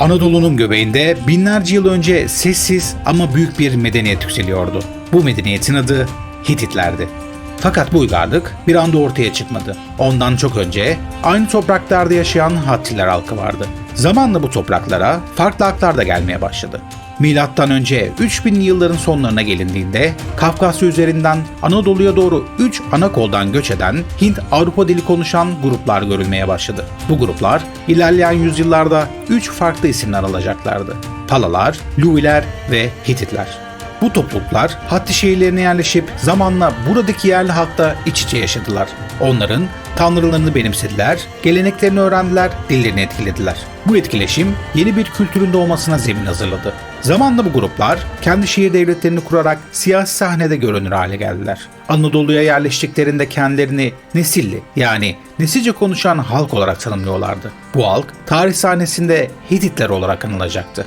Anadolu'nun göbeğinde binlerce yıl önce sessiz ama büyük bir medeniyet yükseliyordu. Bu medeniyetin adı Hititlerdi. Fakat bu uygarlık bir anda ortaya çıkmadı. Ondan çok önce aynı topraklarda yaşayan Hattiler halkı vardı. Zamanla bu topraklara farklı halklar da gelmeye başladı. Milattan önce 3000'li yılların sonlarına gelindiğinde Kafkasya üzerinden Anadolu'ya doğru 3 ana koldan göç eden Hint-Avrupa dili konuşan gruplar görülmeye başladı. Bu gruplar ilerleyen yüzyıllarda 3 farklı isimler alacaklardı. Palalar, Luviler ve Hititler. Bu topluluklar Hatti şehirlerine yerleşip zamanla buradaki yerli halkla iç içe yaşadılar. Onların tanrılarını benimsediler, geleneklerini öğrendiler, dillerini etkilediler. Bu etkileşim yeni bir kültürün doğmasına zemin hazırladı. Zamanla bu gruplar kendi şehir devletlerini kurarak siyasi sahnede görünür hale geldiler. Anadolu'ya yerleştiklerinde kendilerini Nesilli yani Nesilce konuşan halk olarak tanımlıyorlardı. Bu halk tarih sahnesinde Hititler olarak anılacaktı.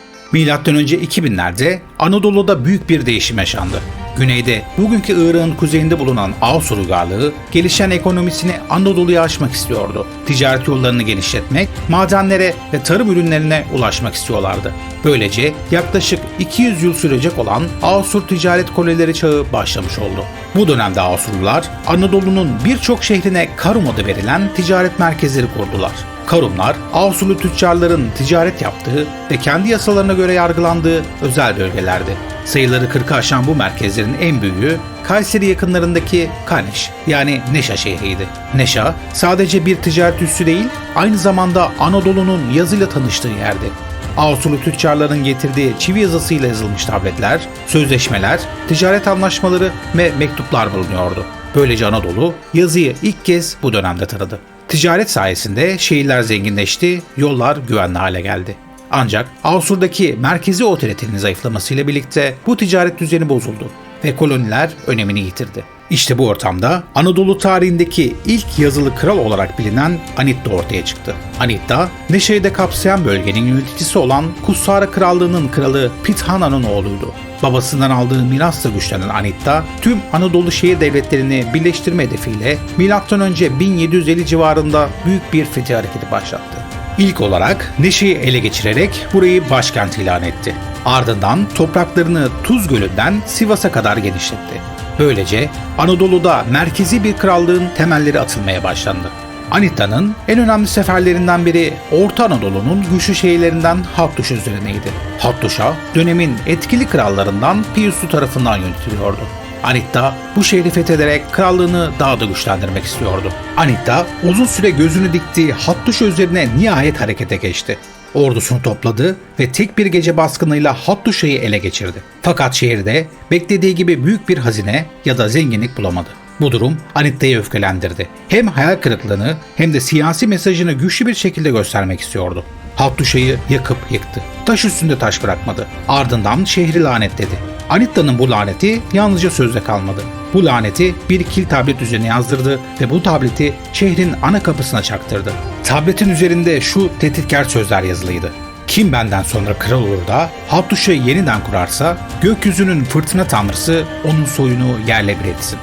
Önce 2000'lerde Anadolu'da büyük bir değişim yaşandı. Güneyde, bugünkü Irak'ın kuzeyinde bulunan Asur uygarlığı, gelişen ekonomisini Anadolu'ya açmak istiyordu. Ticaret yollarını genişletmek, madenlere ve tarım ürünlerine ulaşmak istiyorlardı. Böylece yaklaşık 200 yıl sürecek olan Asur ticaret koleleri çağı başlamış oldu. Bu dönemde Asurlular, Anadolu'nun birçok şehrine Karum adı verilen ticaret merkezleri kurdular. Karumlar, Asurlu tüccarların ticaret yaptığı ve kendi yasalarına göre yargılandığı özel bölgelerdi. Sayıları 40'ı aşan bu merkezlerin en büyüğü Kayseri yakınlarındaki Kaneş yani Neşa şehriydi. Neşa sadece bir ticaret üssü değil, aynı zamanda Anadolu'nun yazıyla tanıştığı yerdi. Asurlu tüccarların getirdiği çivi yazısıyla yazılmış tabletler, sözleşmeler, ticaret anlaşmaları ve mektuplar bulunuyordu. Böylece Anadolu yazıyı ilk kez bu dönemde tanıdı. Ticaret sayesinde şehirler zenginleşti, yollar güvenli hale geldi. Ancak Asur'daki merkezi otoritenin zayıflamasıyla birlikte bu ticaret düzeni bozuldu ve koloniler önemini yitirdi. İşte bu ortamda Anadolu tarihindeki ilk yazılı kral olarak bilinen Anitta ortaya çıktı. Anitta, Neşe'yi de kapsayan bölgenin yöneticisi olan Kussara Krallığı'nın kralı Pithana'nın oğluydu. Babasından aldığı mirasla güçlenen Anitta, tüm Anadolu şehir devletlerini birleştirme hedefiyle M.Ö. 1750 civarında büyük bir fethi hareketi başlattı. İlk olarak Neşe'yi ele geçirerek burayı başkent ilan etti. Ardından topraklarını Tuz Gölü'nden Sivas'a kadar genişletti. Böylece Anadolu'da merkezi bir krallığın temelleri atılmaya başlandı. Anitta'nın en önemli seferlerinden biri Orta Anadolu'nun güçlü şehirlerinden Hattuş üzerineydi. Hattuş'a dönemin etkili krallarından Piuslu tarafından yönetiliyordu. Anitta bu şehri fethederek krallığını daha da güçlendirmek istiyordu. Anitta uzun süre gözünü diktiği Hattuş üzerine nihayet harekete geçti. Ordusunu topladı ve tek bir gece baskınıyla Hattuş'u ele geçirdi. Fakat şehirde beklediği gibi büyük bir hazine ya da zenginlik bulamadı. Bu durum Anitta'yı öfkelendirdi. Hem hayal kırıklığını hem de siyasi mesajını güçlü bir şekilde göstermek istiyordu. Hattuşa'yı yakıp yıktı. Taş üstünde taş bırakmadı. Ardından şehri lanetledi. Anitta'nın bu laneti yalnızca sözde kalmadı. Bu laneti bir kil tablet üzerine yazdırdı ve bu tableti şehrin ana kapısına çaktırdı. Tabletin üzerinde şu tehditkar sözler yazılıydı. Kim benden sonra kral olur da Hattuş'u yeniden kurarsa gökyüzünün fırtına tanrısı onun soyunu yerle bir etsin.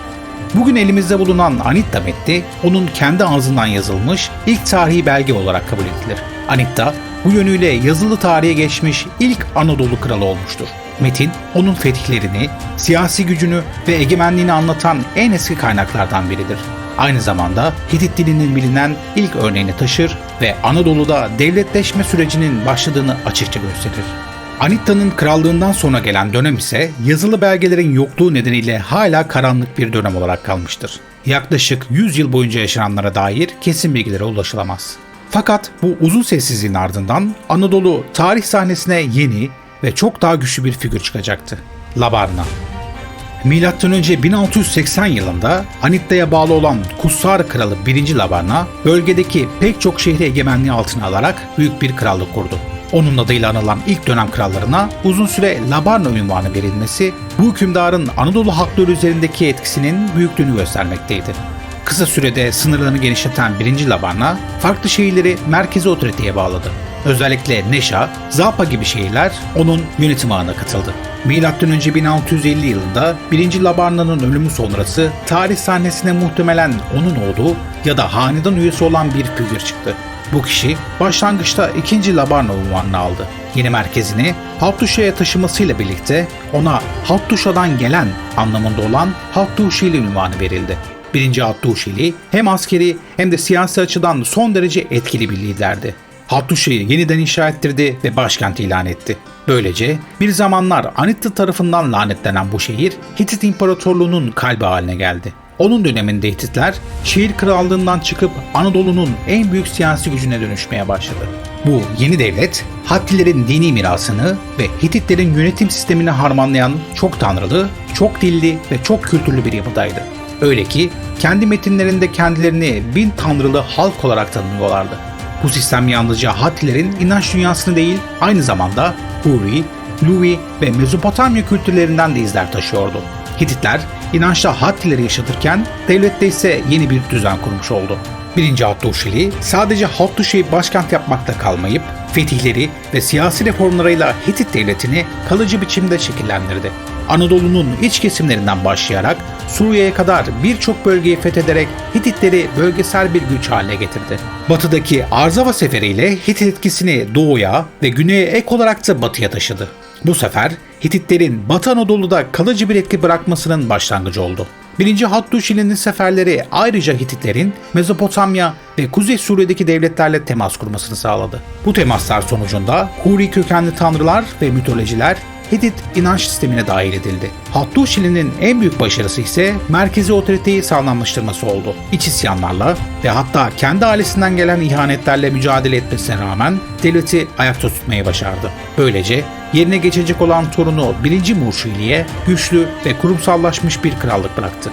Bugün elimizde bulunan Anitta metni onun kendi ağzından yazılmış ilk tarihi belge olarak kabul edilir. Anitta bu yönüyle yazılı tarihe geçmiş ilk Anadolu kralı olmuştur. Metin, onun fetihlerini, siyasi gücünü ve egemenliğini anlatan en eski kaynaklardan biridir. Aynı zamanda Hitit dilinin bilinen ilk örneğini taşır ve Anadolu'da devletleşme sürecinin başladığını açıkça gösterir. Anitta'nın krallığından sonra gelen dönem ise yazılı belgelerin yokluğu nedeniyle hala karanlık bir dönem olarak kalmıştır. Yaklaşık 100 yıl boyunca yaşananlara dair kesin bilgilere ulaşılamaz. Fakat bu uzun sessizliğin ardından Anadolu tarih sahnesine yeni ve çok daha güçlü bir figür çıkacaktı. Labarna. Milattan önce 1680 yılında Anitta'ya bağlı olan Kussar Kralı 1. Labarna, bölgedeki pek çok şehri egemenliği altına alarak büyük bir krallık kurdu. Onun adıyla anılan ilk dönem krallarına uzun süre Labarna ünvanı verilmesi, bu hükümdarın Anadolu halkları üzerindeki etkisinin büyüklüğünü göstermekteydi. Kısa sürede sınırlarını genişleten 1. Labarna, farklı şehirleri merkezi otoriteye bağladı. Özellikle Neşa, Zapa gibi şehirler onun yönetim ağına katıldı. Önce 1650 yılında 1. Labarna'nın ölümü sonrası tarih sahnesine muhtemelen onun oğlu ya da hanedan üyesi olan bir figür çıktı. Bu kişi başlangıçta 2. Labarna unvanını aldı. Yeni merkezini Hattuşa'ya taşımasıyla birlikte ona Hattuşa'dan gelen anlamında olan Hattuşili unvanı verildi. 1. Hattuşili hem askeri hem de siyasi açıdan son derece etkili bir liderdi. Hattuşa'yı yeniden inşa ettirdi ve başkent ilan etti. Böylece bir zamanlar Anitta tarafından lanetlenen bu şehir Hitit İmparatorluğu'nun kalbi haline geldi. Onun döneminde Hititler şehir krallığından çıkıp Anadolu'nun en büyük siyasi gücüne dönüşmeye başladı. Bu yeni devlet Hattilerin dini mirasını ve Hititlerin yönetim sistemini harmanlayan çok tanrılı, çok dilli ve çok kültürlü bir yapıdaydı. Öyle ki kendi metinlerinde kendilerini bin tanrılı halk olarak tanımlıyorlardı. Bu sistem yalnızca Hattilerin inanç dünyasını değil, aynı zamanda Huri, Luvi ve Mezopotamya kültürlerinden de izler taşıyordu. Hititler inançta Hattileri yaşatırken devlette ise yeni bir düzen kurmuş oldu. 1. Hattuşili sadece Hattuşi'yi başkent yapmakta kalmayıp fetihleri ve siyasi reformlarıyla Hitit devletini kalıcı biçimde şekillendirdi. Anadolu'nun iç kesimlerinden başlayarak Suriye'ye kadar birçok bölgeyi fethederek Hititleri bölgesel bir güç haline getirdi. Batıdaki Arzava seferiyle Hitit etkisini doğuya ve güneye ek olarak da batıya taşıdı. Bu sefer Hititlerin Batı Anadolu'da kalıcı bir etki bırakmasının başlangıcı oldu. 1. Hattuşili'nin seferleri ayrıca Hititlerin Mezopotamya ve Kuzey Suriye'deki devletlerle temas kurmasını sağladı. Bu temaslar sonucunda Huri kökenli tanrılar ve mitolojiler Hitit inanç sistemine dahil edildi. Hattuşili'nin en büyük başarısı ise merkezi otoriteyi sağlamlaştırması oldu. İç isyanlarla ve hatta kendi ailesinden gelen ihanetlerle mücadele etmesine rağmen devleti ayakta tutmayı başardı. Böylece yerine geçecek olan torunu 1. Murşili'ye güçlü ve kurumsallaşmış bir krallık bıraktı.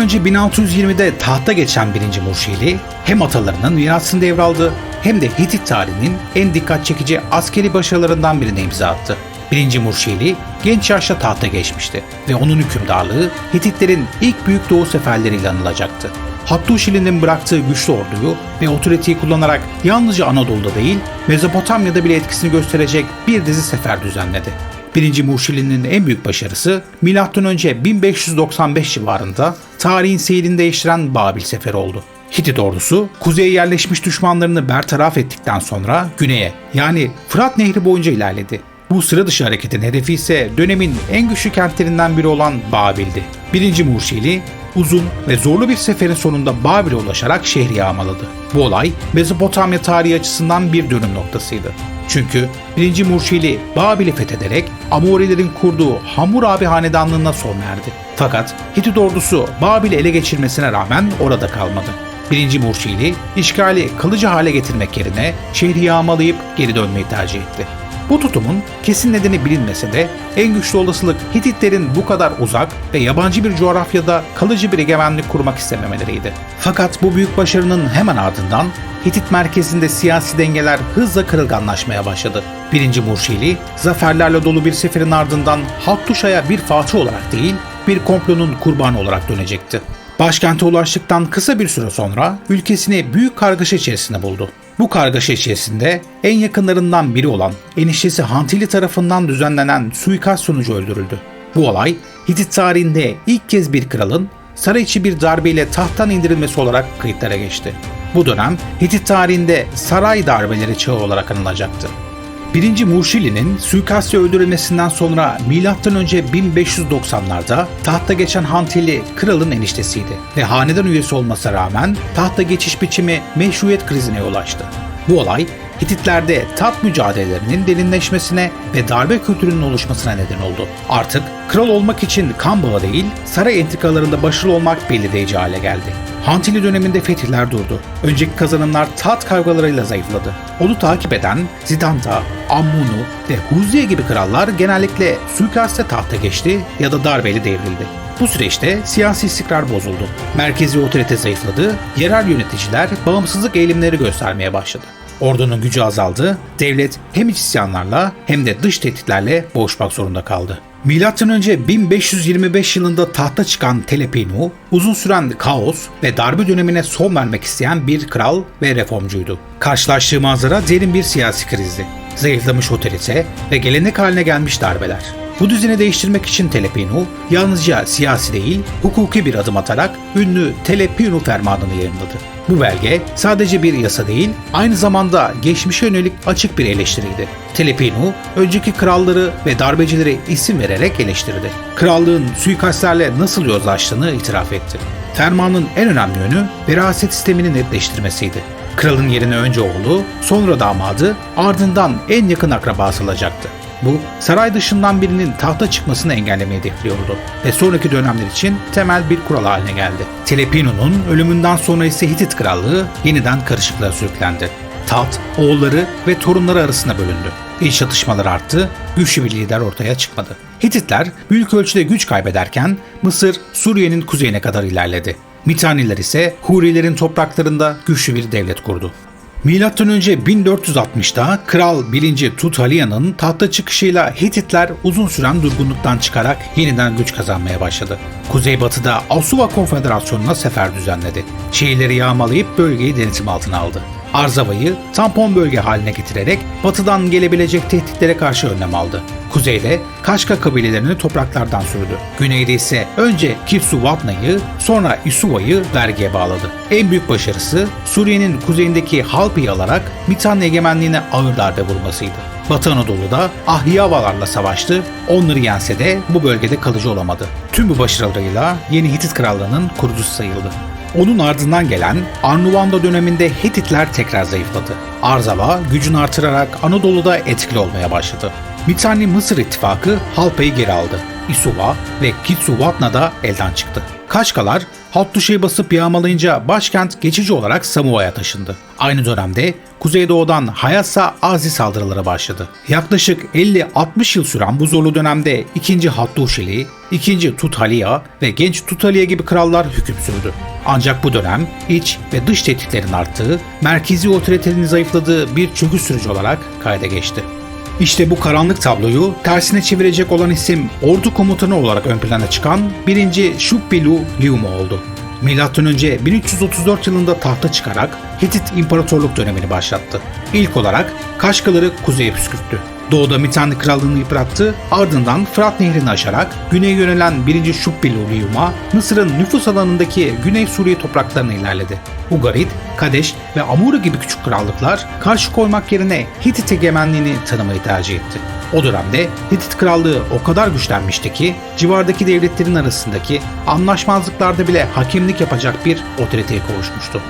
Önce 1620'de tahta geçen 1. Murşili hem atalarının mirasını devraldı hem de Hitit tarihinin en dikkat çekici askeri başarılarından birine imza attı. 1. Murşili genç yaşta tahta geçmişti ve onun hükümdarlığı Hititlerin ilk büyük doğu seferleriyle anılacaktı. Hattuşili'nin bıraktığı güçlü orduyu ve otoriteyi kullanarak yalnızca Anadolu'da değil Mezopotamya'da bile etkisini gösterecek bir dizi sefer düzenledi. 1. Murşili'nin en büyük başarısı M.Ö. 1595 civarında tarihin seyrini değiştiren Babil Seferi oldu. Hitit ordusu kuzeye yerleşmiş düşmanlarını bertaraf ettikten sonra güneye yani Fırat Nehri boyunca ilerledi. Bu sıra dışı hareketin hedefi ise dönemin en güçlü kentlerinden biri olan Babil'di. 1. Murşili uzun ve zorlu bir seferin sonunda Babil'e ulaşarak şehri yağmaladı. Bu olay Mezopotamya tarihi açısından bir dönüm noktasıydı. Çünkü 1. Murşili Babil'i fethederek Amorilerin kurduğu Hammurabi hanedanlığına son verdi. Fakat Hitit ordusu Babil'i ele geçirmesine rağmen orada kalmadı. 1. Murşili işgali kalıcı hale getirmek yerine şehri yağmalayıp geri dönmeyi tercih etti. Bu tutumun kesin nedeni bilinmese de en güçlü olasılık Hititlerin bu kadar uzak ve yabancı bir coğrafyada kalıcı bir egemenlik kurmak istememeleriydi. Fakat bu büyük başarının hemen ardından Hitit merkezinde siyasi dengeler hızla kırılganlaşmaya başladı. 1. Murşili, zaferlerle dolu bir seferin ardından Hattuşa'ya bir fatih olarak değil, bir komplonun kurbanı olarak dönecekti. Başkente ulaştıktan kısa bir süre sonra ülkesini büyük kargaşa içerisinde buldu. Bu kargaşa içerisinde en yakınlarından biri olan eniştesi Hantili tarafından düzenlenen suikast sonucu öldürüldü. Bu olay Hitit tarihinde ilk kez bir kralın saray içi bir darbeyle tahttan indirilmesi olarak kayıtlara geçti. Bu dönem Hitit tarihinde saray darbeleri çağı olarak anılacaktı. 1. Murşili'nin suikastla öldürülmesinden sonra M.Ö. 1590'larda tahta geçen Hantili kralın eniştesiydi ve hanedan üyesi olmasına rağmen tahta geçiş biçimi meşruiyet krizine yol açtı. Bu olay Hititlerde tat mücadelelerinin derinleşmesine ve darbe kültürünün oluşmasına neden oldu. Artık kral olmak için kan bağı değil, saray entrikalarında başarılı olmak belirleyici hale geldi. Hantili döneminde fetihler durdu. Önceki kazanımlar tat kavgalarıyla zayıfladı. Onu takip eden Zidanta, Ammunu ve Huziye gibi krallar genellikle suikaste tahta geçti ya da darbeyle devrildi. Bu süreçte siyasi istikrar bozuldu. Merkezi otorite zayıfladı, yerel yöneticiler bağımsızlık eğilimleri göstermeye başladı. Ordunun gücü azaldı, devlet hem iç isyanlarla hem de dış tehditlerle boğuşmak zorunda kaldı. Önce 1525 yılında tahta çıkan Telepinu, uzun süren kaos ve darbe dönemine son vermek isteyen bir kral ve reformcuydu. Karşılaştığı manzara derin bir siyasi krizdi. Zayıflamış otorite ve gelenek haline gelmiş darbeler. Bu düzeni değiştirmek için Telepinu yalnızca siyasi değil, hukuki bir adım atarak ünlü Telepinu fermanını yayınladı. Bu belge sadece bir yasa değil, aynı zamanda geçmişe yönelik açık bir eleştiriydi. Telepinu, önceki kralları ve darbecilere isim vererek eleştirdi. Krallığın suikastlerle nasıl yozlaştığını itiraf etti. Fermanın en önemli yönü veraset sistemini netleştirmesiydi. Kralın yerine önce oğlu, sonra damadı, ardından en yakın akrabası alacaktı. Bu, saray dışından birinin tahta çıkmasını engellemeyi hedefliyordu ve sonraki dönemler için temel bir kural haline geldi. Telepinu'nun ölümünden sonra ise Hitit krallığı yeniden karışıklığa sürüklendi. Taht, oğulları ve torunları arasında bölündü. İç çatışmalar arttı, güçlü bir lider ortaya çıkmadı. Hititler büyük ölçüde güç kaybederken Mısır, Suriye'nin kuzeyine kadar ilerledi. Mitaniler ise Hurilerin topraklarında güçlü bir devlet kurdu. Önce 1460'da Kral 1. Tuthalia'nın tahta çıkışıyla Hititler uzun süren durgunluktan çıkarak yeniden güç kazanmaya başladı. Kuzeybatıda Asuva Konfederasyonu'na sefer düzenledi. Şehirleri yağmalayıp bölgeyi denetim altına aldı. Arzava'yı tampon bölge haline getirerek batıdan gelebilecek tehditlere karşı önlem aldı. Kuzeyde Kaşka kabilelerini topraklardan sürdü. Güneyde ise önce Kitsuvatna'yı sonra Isuva'yı vergiye bağladı. En büyük başarısı Suriye'nin kuzeyindeki Halpi'yi alarak Mitanni egemenliğine ağır darbe vurmasıydı. Batı Anadolu'da Ahyavalarla savaştı, onları yense de bu bölgede kalıcı olamadı. Tüm bu başarılarıyla yeni Hitit krallığının kurucusu sayıldı. Onun ardından gelen Arnavanda döneminde Hititler tekrar zayıfladı. Arzava gücünü artırarak Anadolu'da etkili olmaya başladı. Mitanni Mısır ittifakı Halpa'yı geri aldı. Isuva ve Kitsuvatna da elden çıktı. Kaşkalar Hattuşa'yı basıp yağmalayınca başkent geçici olarak Samuva'ya taşındı. Aynı dönemde Kuzeydoğu'dan Hayasa Azi saldırıları başladı. Yaklaşık 50-60 yıl süren bu zorlu dönemde 2. Hattuşili, 2. Tuthalia ve genç Tuthalia gibi krallar hüküm sürdü. Ancak bu dönem iç ve dış tehditlerin arttığı, merkezi otoritenin zayıfladığı bir çöküş süreci olarak kayda geçti. İşte bu karanlık tabloyu tersine çevirecek olan isim ordu komutanı olarak ön plana çıkan 1. Shuppilu Liuma oldu. Önce 1334 yılında tahta çıkarak Hitit İmparatorluk dönemini başlattı. İlk olarak Kaşkaları kuzeye püskürttü. Doğuda Mitanni Krallığını yıprattı, ardından Fırat Nehri'ni aşarak güneye yönelen 1. Şubbilu Liyuma, Mısır'ın nüfus alanındaki Güney Suriye topraklarına ilerledi. Ugarit, Kadeş ve Amura gibi küçük krallıklar karşı koymak yerine Hitit egemenliğini tanımayı tercih etti. O dönemde Hitit krallığı o kadar güçlenmişti ki civardaki devletlerin arasındaki anlaşmazlıklarda bile hakemlik yapacak bir otoriteye kavuşmuştu.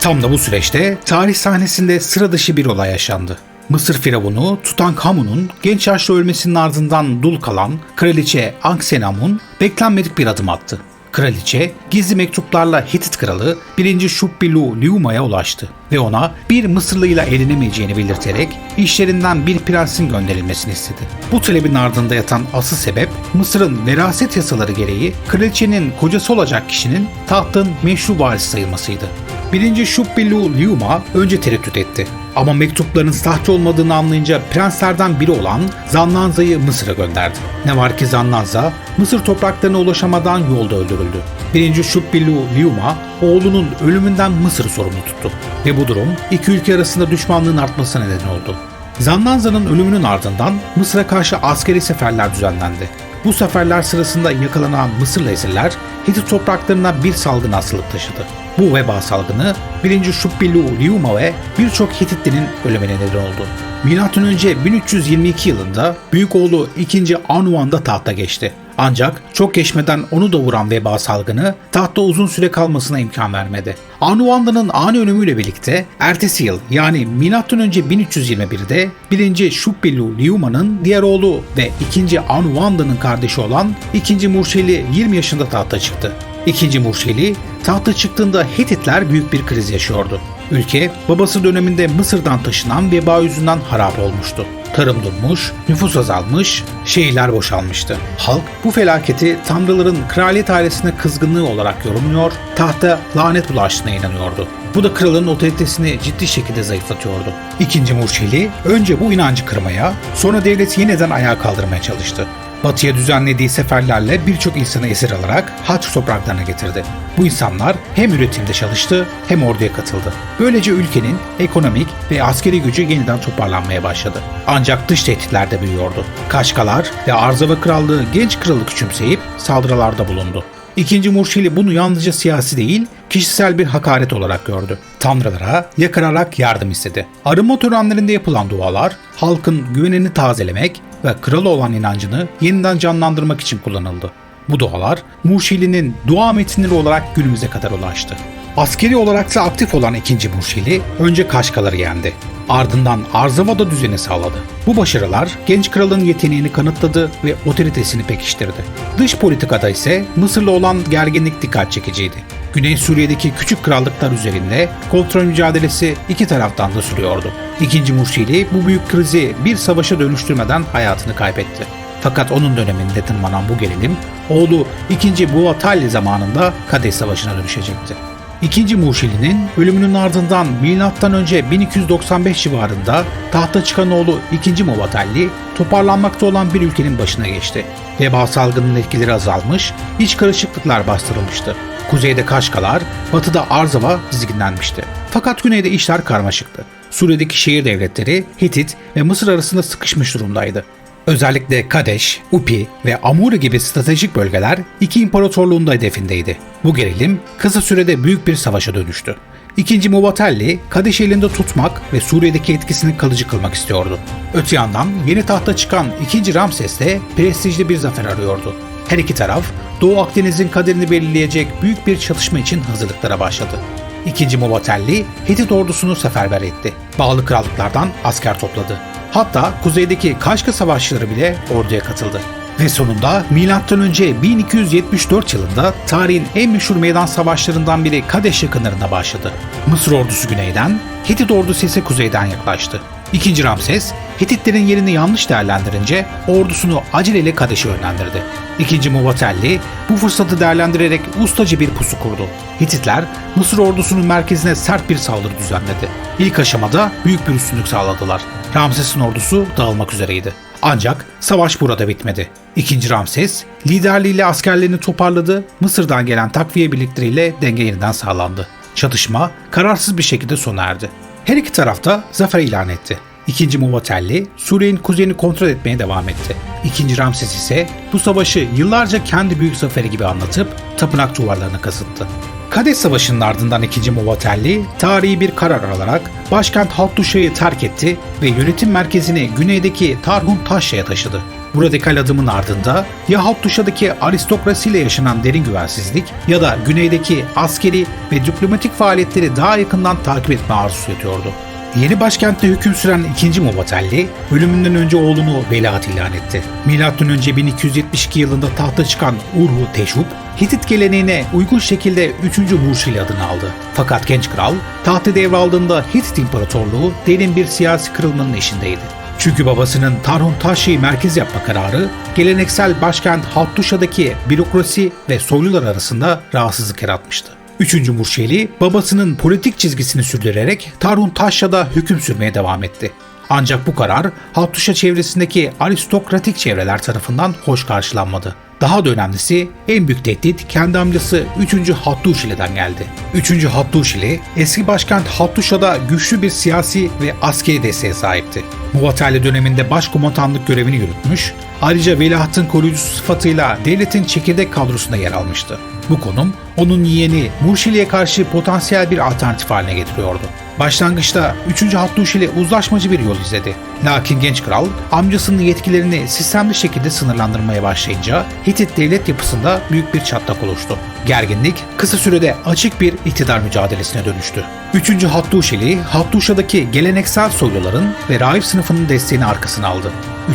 Tam da bu süreçte tarih sahnesinde sıra dışı bir olay yaşandı. Mısır firavunu Tutankhamun'un genç yaşta ölmesinin ardından dul kalan kraliçe Anksenamun beklenmedik bir adım attı. Kraliçe gizli mektuplarla Hitit kralı 1. Şubbilu Liuma'ya ulaştı ve ona bir Mısırlıyla evlenemeyeceğini belirterek işlerinden bir prensin gönderilmesini istedi. Bu talebin ardında yatan asıl sebep Mısır'ın veraset yasaları gereği kraliçenin kocası olacak kişinin tahtın meşru varisi sayılmasıydı. 1. Şubbilu Liuma önce tereddüt etti. Ama mektupların sahte olmadığını anlayınca prenslerden biri olan Zannanza'yı Mısır'a gönderdi. Ne var ki Zannanza, Mısır topraklarına ulaşamadan yolda öldürüldü. 1. Şubbilu Liuma, oğlunun ölümünden Mısır'ı sorumlu tuttu. Ve bu durum iki ülke arasında düşmanlığın artmasına neden oldu. Zannanza'nın ölümünün ardından Mısır'a karşı askeri seferler düzenlendi. Bu seferler sırasında yakalanan Mısırlı esirler Hitit topraklarına bir salgın hastalık taşıdı. Bu veba salgını 1. Şubbilu Liuma ve birçok Hititlinin ölümüne neden oldu. Milattan önce 1322 yılında büyük oğlu 2. Anuan da tahta geçti. Ancak çok geçmeden onu da vuran veba salgını tahta uzun süre kalmasına imkan vermedi. Anuanda'nın ani ölümüyle birlikte ertesi yıl yani milattan önce 1321'de 1. Şubbilu Liuma'nın diğer oğlu ve 2. Anuanda'nın kardeşi olan 2. Murşeli 20 yaşında tahta çıktı. İkinci Murşeli tahta çıktığında Hititler büyük bir kriz yaşıyordu. Ülke babası döneminde Mısır'dan taşınan veba yüzünden harap olmuştu. Tarım durmuş, nüfus azalmış, şehirler boşalmıştı. Halk bu felaketi tanrıların kraliyet ailesine kızgınlığı olarak yorumluyor, tahta lanet bulaştığına inanıyordu. Bu da kralın otoritesini ciddi şekilde zayıflatıyordu. İkinci Murşeli önce bu inancı kırmaya, sonra devleti yeniden ayağa kaldırmaya çalıştı. Batı'ya düzenlediği seferlerle birçok insanı esir alarak Haç topraklarına getirdi. Bu insanlar hem üretimde çalıştı hem orduya katıldı. Böylece ülkenin ekonomik ve askeri gücü yeniden toparlanmaya başladı. Ancak dış tehditler de büyüyordu. Kaşkalar ve Arzava Krallığı genç kralı küçümseyip saldırılarda bulundu. İkinci Murşili bunu yalnızca siyasi değil, kişisel bir hakaret olarak gördü. Tanrılara yakırarak yardım istedi. Arınma törenlerinde yapılan dualar, halkın güvenini tazelemek ve krala olan inancını yeniden canlandırmak için kullanıldı. Bu dualar Murşili'nin dua metinleri olarak günümüze kadar ulaştı. Askeri olarak da aktif olan 2. Murşili önce Kaşkaları yendi. Ardından Arzavada düzeni sağladı. Bu başarılar genç kralın yeteneğini kanıtladı ve otoritesini pekiştirdi. Dış politikada ise Mısır'la olan gerginlik dikkat çekiciydi. Güney Suriye'deki küçük krallıklar üzerinde kontrol mücadelesi iki taraftan da sürüyordu. İkinci Murşili bu büyük krizi bir savaşa dönüştürmeden hayatını kaybetti. Fakat onun döneminde tırmanan bu gerilim oğlu 2. Buatalli zamanında Kadeş Savaşı'na dönüşecekti. İkinci Muşili'nin ölümünün ardından M.Ö. 1295 civarında tahta çıkan oğlu 2. Muvatalli toparlanmakta olan bir ülkenin başına geçti. Veba salgının etkileri azalmış, iç karışıklıklar bastırılmıştı. Kuzeyde Kaşkalar, batıda Arzava dizginlenmişti. Fakat güneyde işler karmaşıktı. Suriye'deki şehir devletleri Hitit ve Mısır arasında sıkışmış durumdaydı. Özellikle Kadeş, Upi ve Amuri gibi stratejik bölgeler iki imparatorluğun da hedefindeydi. Bu gerilim kısa sürede büyük bir savaşa dönüştü. İkinci Mubatelli, Kadeş'i elinde tutmak ve Suriye'deki etkisini kalıcı kılmak istiyordu. Öte yandan yeni tahta çıkan 2. Ramses de prestijli bir zafer arıyordu. Her iki taraf Doğu Akdeniz'in kaderini belirleyecek büyük bir çatışma için hazırlıklara başladı. İkinci Mubatelli Hitit ordusunu seferber etti. Bağlı krallıklardan asker topladı. Hatta kuzeydeki Kaşka savaşçıları bile orduya katıldı. Ve sonunda M.Ö. 1274 yılında tarihin en meşhur meydan savaşlarından biri Kadeş yakınlarında başladı. Mısır ordusu güneyden, Hitit ordusu ise kuzeyden yaklaştı. İkinci Ramses, Hititlerin yerini yanlış değerlendirince ordusunu aceleyle Kadeş'e yönlendirdi. İkinci Muvatelli bu fırsatı değerlendirerek ustacı bir pusu kurdu. Hititler Mısır ordusunun merkezine sert bir saldırı düzenledi. İlk aşamada büyük bir üstünlük sağladılar. Ramses'in ordusu dağılmak üzereydi. Ancak savaş burada bitmedi. İkinci Ramses liderliğiyle askerlerini toparladı, Mısır'dan gelen takviye birlikleriyle denge yeniden sağlandı. Çatışma kararsız bir şekilde sona erdi. Her iki tarafta zafer ilan etti. İkinci Muvatelli Suriye'nin kuzeyini kontrol etmeye devam etti. İkinci Ramses ise bu savaşı yıllarca kendi büyük zaferi gibi anlatıp tapınak duvarlarını kazıttı. Kadeş Savaşı'nın ardından 2. Muvatelli tarihi bir karar alarak başkent Haltuşa'yı terk etti ve yönetim merkezini güneydeki Tarhun Taşya'ya taşıdı. Bu radikal adımın ardında ya Haltuşa'daki aristokrasiyle yaşanan derin güvensizlik ya da güneydeki askeri ve diplomatik faaliyetleri daha yakından takip etme arzusu yatıyordu. Yeni başkentte hüküm süren 2. Mubatelli, ölümünden önce oğlunu veliaht ilan etti. Önce 1272 yılında tahta çıkan Urhu Teşup, Hitit geleneğine uygun şekilde 3. Murşili adını aldı. Fakat genç kral, tahtı devraldığında Hitit İmparatorluğu derin bir siyasi kırılmanın eşindeydi. Çünkü babasının Tarhun Taşi'yi merkez yapma kararı, geleneksel başkent Hattuşa'daki bürokrasi ve soylular arasında rahatsızlık yaratmıştı. Üçüncü Murşeli babasının politik çizgisini sürdürerek Tarhun Taşya'da hüküm sürmeye devam etti. Ancak bu karar Hattuşa çevresindeki aristokratik çevreler tarafından hoş karşılanmadı. Daha da önemlisi en büyük tehdit kendi amcası 3. Hattuşili'den geldi. 3. Hattuşili eski başkent Hattuşa'da güçlü bir siyasi ve askeri desteğe sahipti. Muvatalli döneminde başkomutanlık görevini yürütmüş, ayrıca veliahtın koruyucusu sıfatıyla devletin çekirdek kadrosunda yer almıştı. Bu konum onun yeğeni Murşili'ye karşı potansiyel bir alternatif haline getiriyordu. Başlangıçta 3. Hattuşi ile uzlaşmacı bir yol izledi. Lakin genç kral amcasının yetkilerini sistemli şekilde sınırlandırmaya başlayınca Hitit devlet yapısında büyük bir çatlak oluştu. Gerginlik kısa sürede açık bir iktidar mücadelesine dönüştü. 3. Hattuşili, Hattuşa'daki geleneksel soyluların ve rahip sınıfının desteğini arkasına aldı.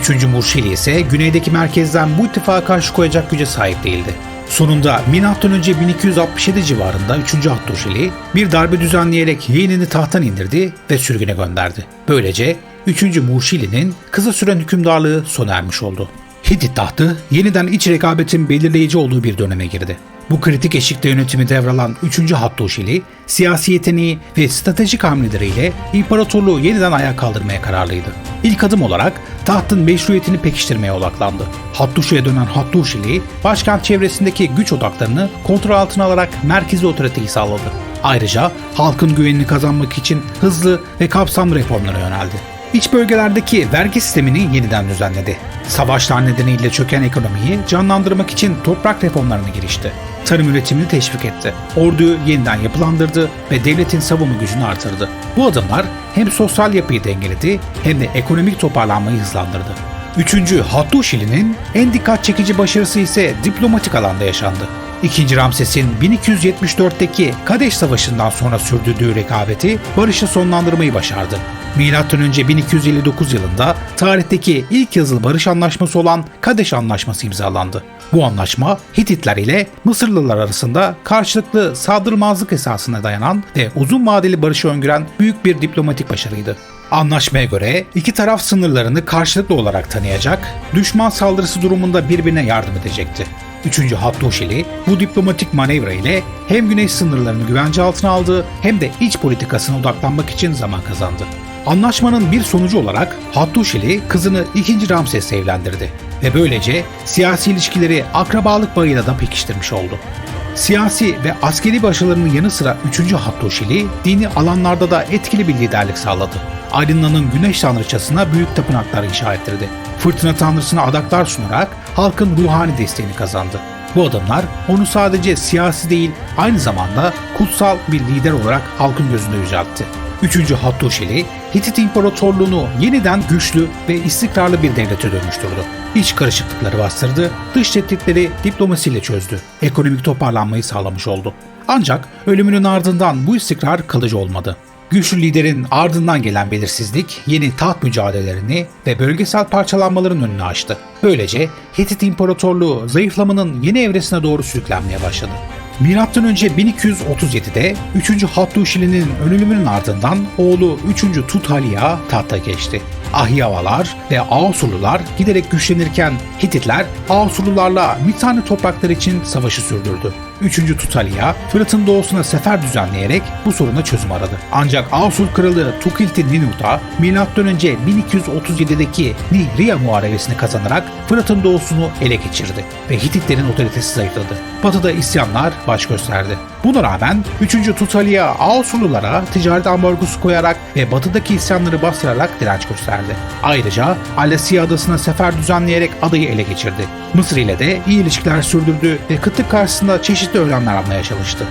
3. Murşili ise güneydeki merkezden bu ittifaka karşı koyacak güce sahip değildi. Sonunda M.Ö. 1267 civarında 3. Hattuşili bir darbe düzenleyerek yeğenini tahttan indirdi ve sürgüne gönderdi. Böylece 3. Murşili'nin kısa süren hükümdarlığı sona ermiş oldu. Hitit tahtı yeniden iç rekabetin belirleyici olduğu bir döneme girdi. Bu kritik eşikte yönetimi devralan 3. Hattuşili, siyasi yeteneği ve stratejik hamleleriyle imparatorluğu yeniden ayağa kaldırmaya kararlıydı. İlk adım olarak tahtın meşruiyetini pekiştirmeye odaklandı. Hattuşi'ye dönen Hattuşili, başkent çevresindeki güç odaklarını kontrol altına alarak merkezi otoriteyi sağladı. Ayrıca halkın güvenini kazanmak için hızlı ve kapsamlı reformlara yöneldi. İç bölgelerdeki vergi sistemini yeniden düzenledi. Savaşlar nedeniyle çöken ekonomiyi canlandırmak için toprak reformlarına girişti. Tarım üretimini teşvik etti. Orduyu yeniden yapılandırdı ve devletin savunma gücünü artırdı. Bu adımlar hem sosyal yapıyı dengeledi hem de ekonomik toparlanmayı hızlandırdı. Üçüncü Hattuşili'nin en dikkat çekici başarısı ise diplomatik alanda yaşandı. İkinci Ramses'in 1274'teki Kadeş Savaşı'ndan sonra sürdürdüğü rekabeti barışla sonlandırmayı başardı. M.Ö. 1259 yılında tarihteki ilk yazılı barış anlaşması olan Kadeş Anlaşması imzalandı. Bu anlaşma Hititler ile Mısırlılar arasında karşılıklı saldırmazlık esasına dayanan ve uzun vadeli barışı öngören büyük bir diplomatik başarıydı. Anlaşmaya göre iki taraf sınırlarını karşılıklı olarak tanıyacak, düşman saldırısı durumunda birbirine yardım edecekti. 3. Hattuşili bu diplomatik manevra ile hem güney sınırlarını güvence altına aldı hem de iç politikasına odaklanmak için zaman kazandı. Anlaşmanın bir sonucu olarak Hattuşili kızını 2. Ramses'e evlendirdi ve böylece siyasi ilişkileri akrabalık bağıyla da pekiştirmiş oldu. Siyasi ve askeri başarılarının yanı sıra 3. Hattuşili dini alanlarda da etkili bir liderlik sağladı. Aydınlan'ın güneş tanrıçasına büyük tapınaklar inşa ettirdi. Fırtına tanrısına adaklar sunarak halkın ruhani desteğini kazandı. Bu adımlar onu sadece siyasi değil aynı zamanda kutsal bir lider olarak halkın gözünde yüceltti. 3. Hattuşili, Hitit İmparatorluğunu yeniden güçlü ve istikrarlı bir devlete dönüştürdü. İç karışıklıkları bastırdı, dış tehditleri diplomasiyle çözdü. Ekonomik toparlanmayı sağlamış oldu. Ancak ölümünün ardından bu istikrar kalıcı olmadı. Güçlü liderin ardından gelen belirsizlik yeni taht mücadelelerini ve bölgesel parçalanmaların önünü açtı. Böylece Hitit İmparatorluğu zayıflamanın yeni evresine doğru sürüklenmeye başladı. Milattan önce 1237'de 3. Hattuşili'nin ölümünün ardından oğlu 3. Tuthalia tahta geçti. Ahyavalar ve Asurlular giderek güçlenirken Hititler Asurlularla Mitanni toprakları için savaşı sürdürdü. 3. Tutalia, Fırat'ın doğusuna sefer düzenleyerek bu soruna çözüm aradı. Ancak Asur kralı Tukilti Ninuta, M.Ö. 1237'deki Nihriya muharebesini kazanarak Fırat'ın doğusunu ele geçirdi ve Hititlerin otoritesi zayıfladı. Batıda isyanlar baş gösterdi. Buna rağmen 3. Tutalia Asurlulara ticaret ambargosu koyarak ve batıdaki isyanları bastırarak direnç gösterdi. Ayrıca Alasya adasına sefer düzenleyerek adayı ele geçirdi. Mısır ile de iyi ilişkiler sürdürdü ve kıtlık karşısında çeşitli önlemler almaya çalıştı.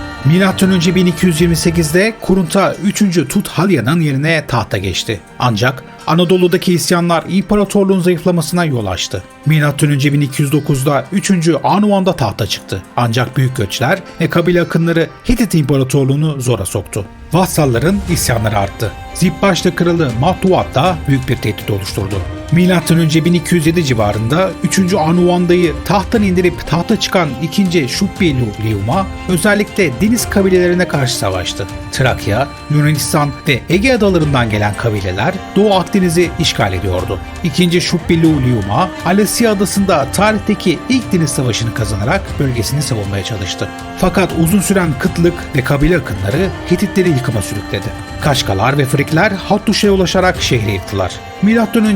Önce 1228'de Kurunta 3. Tuthalia'nın yerine tahta geçti. Ancak Anadolu'daki isyanlar imparatorluğun zayıflamasına yol açtı. Önce 1209'da 3. Anuan'da tahta çıktı. Ancak büyük göçler ve kabile akınları Hitit İmparatorluğunu zora soktu. Vassalların isyanları arttı. Zipbaşlı kralı Matuat da büyük bir tehdit oluşturdu. Önce 1207 civarında 3. Anuanda'yı tahttan indirip tahta çıkan 2. Şubbilu Liuma özellikle deniz kabilelerine karşı savaştı. Trakya, Yunanistan ve Ege adalarından gelen kabileler Doğu Akdeniz'i işgal ediyordu. 2. Şubbilu Liuma, Alasya adasında tarihteki ilk deniz savaşını kazanarak bölgesini savunmaya çalıştı. Fakat uzun süren kıtlık ve kabile akınları Hititleri yıkıma sürükledi. Kaşkalar ve Frikler Hattuşa'ya ulaşarak şehri yıktılar.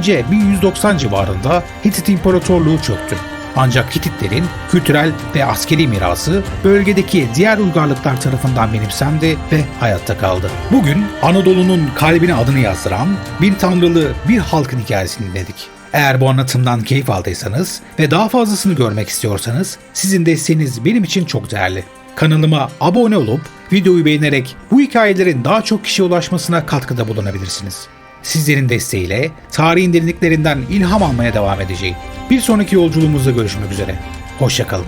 Önce 1190 civarında Hitit İmparatorluğu çöktü. Ancak Hititlerin kültürel ve askeri mirası bölgedeki diğer uygarlıklar tarafından benimsendi ve hayatta kaldı. Bugün Anadolu'nun kalbine adını yazdıran bin tanrılı bir halkın hikayesini dinledik. Eğer bu anlatımdan keyif aldıysanız ve daha fazlasını görmek istiyorsanız sizin desteğiniz benim için çok değerli. Kanalıma abone olup videoyu beğenerek bu hikayelerin daha çok kişiye ulaşmasına katkıda bulunabilirsiniz. Sizlerin desteğiyle tarihin derinliklerinden ilham almaya devam edeceğim. Bir sonraki yolculuğumuzda görüşmek üzere. Hoşçakalın.